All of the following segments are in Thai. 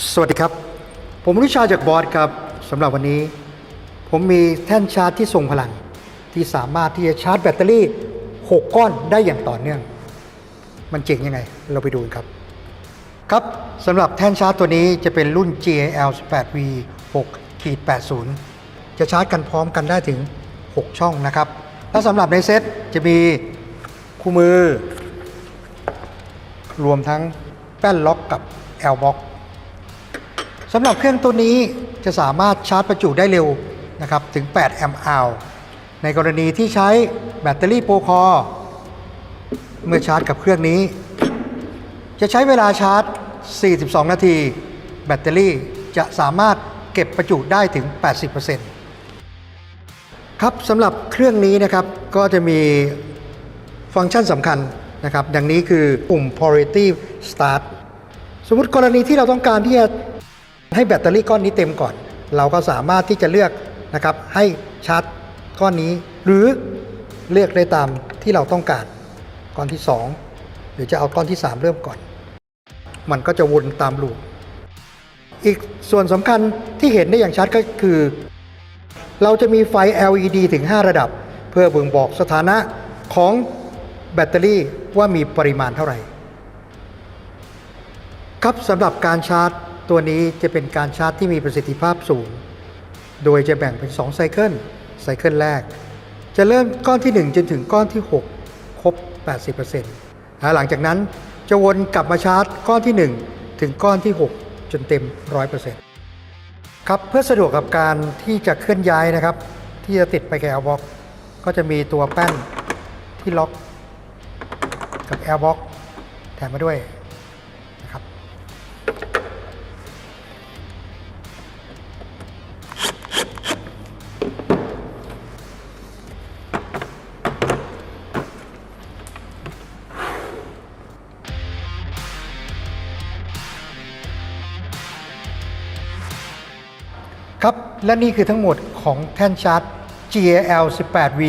สวัสดีครับ ผมรุชาจากบอสครับสำหรับวันนี้ ผมมีแท่นชาร์จที่ทรงพลัง ที่สามารถที่จะชาร์จแบตเตอรี่ 6 ก้อนได้อย่างต่อเนื่อง มันเจ๋งยังไง เราไปดูกันครับ ครับสำหรับแท่นชาร์จตัวนี้จะเป็นรุ่น GAL 18V 6 80 จะชาร์จกันพร้อมกันได้ถึง 6 ช่องนะครับ และสำหรับในเซตจะมีคู่มือ รวมทั้งแป้นล็อกกับ L box สำหรับเครื่องตัวนี้จะสามารถชาร์จประจุได้เร็วนะครับถึง 8 แอมป์อาวในกรณีที่ใช้แบตเตอรี่โปรคอ เมื่อชาร์จกับเครื่องนี้ จะใช้เวลาชาร์จ 42 นาที แบตเตอรี่จะสามารถเก็บประจุได้ถึง 80%ครับสำหรับเครื่องนี้นะครับก็จะมีฟังก์ชันสำคัญนะครับ ดังนี้คือปุ่ม priority start สมมติกรณีที่เราต้องการที่จะ ให้แบตเตอรี่ก้อนนี้เต็มก่อน เราก็สามารถที่จะเลือกนะครับให้ชาร์จก้อนนี้ หรือเลือกได้ตามที่เราต้องการก้อนที่ 2 หรือจะเอาก้อนที่ 3 เริ่มก่อน มันก็จะวนตามลูปอีกส่วนสำคัญที่เห็นได้อย่างชัดก็คือ เราจะมีไฟ LED ถึง 5 ระดับ เพื่อบ่งบอกสถานะของแบตเตอรี่ว่ามีปริมาณเท่าไหร่ ครับสำหรับการชาร์จ ตัวนี้จะเป็นการชาร์จที่มีประสิทธิภาพสูง โดยจะแบ่งเป็น2ไซเคิล ไซเคิลแรก จะเริ่มก้อนที่ 1 จนถึงก้อนที่ 6 ครบ 80%หลังจากนั้นจะวนกลับมาชาร์จก้อนที่ 1 ถึงก้อนที่ 6 จนเต็ม 100%ครับ เพื่อสะดวกกับการที่จะเคลื่อนย้ายนะครับ ที่จะติดไปกับ L box ก็จะมีตัวแป้นที่ล็อกกับ L box แถมมาด้วย ครับ และนี่คือทั้งหมดของแท่นชาร์จ GAL 18V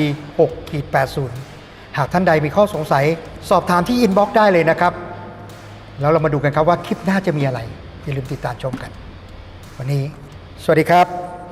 6.80 หากท่านใดมีข้อสงสัย สอบถามที่อินบ็อกซ์ได้เลยนะครับ แล้วเรามาดูกันครับว่าคลิปหน้าจะมีอะไร อย่าลืมติดตามชมกัน วันนี้ สวัสดีครับ